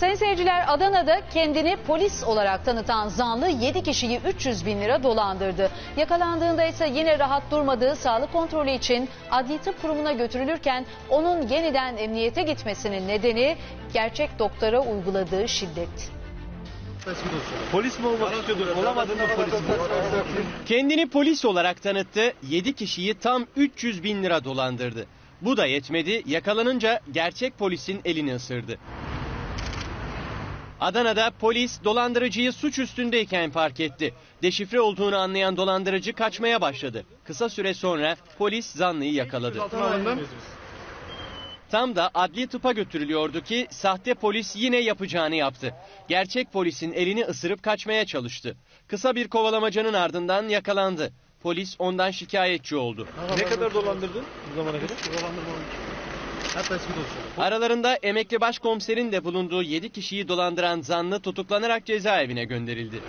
Sayın seyirciler Adana'da kendini polis olarak tanıtan zanlı 7 kişiyi 300 bin lira dolandırdı. Yakalandığında ise yine rahat durmadığı sağlık kontrolü için adli tıp kurumuna götürülürken onun yeniden emniyete gitmesinin nedeni gerçek doktora uyguladığı şiddet. Polis mi olmak istiyordun? Olamadın mı polis mi? Kendini polis olarak tanıttı, 7 kişiyi tam 300 bin lira dolandırdı. Bu da yetmedi, yakalanınca gerçek polisin elini ısırdı. Adana'da polis dolandırıcıyı suç üstündeyken fark etti. Deşifre olduğunu anlayan dolandırıcı kaçmaya başladı. Kısa süre sonra polis zanlıyı yakaladı. Tam da adli tıpa götürülüyordu ki sahte polis yine yapacağını yaptı. Gerçek polisin elini ısırıp kaçmaya çalıştı. Kısa bir kovalamacanın ardından yakalandı. Polis ondan şikayetçi oldu. Ne kadar dolandırdın bu zamana kadar? Dostum. Aralarında emekli başkomiserin de bulunduğu 7 kişiyi dolandıran zanlı tutuklanarak cezaevine gönderildi.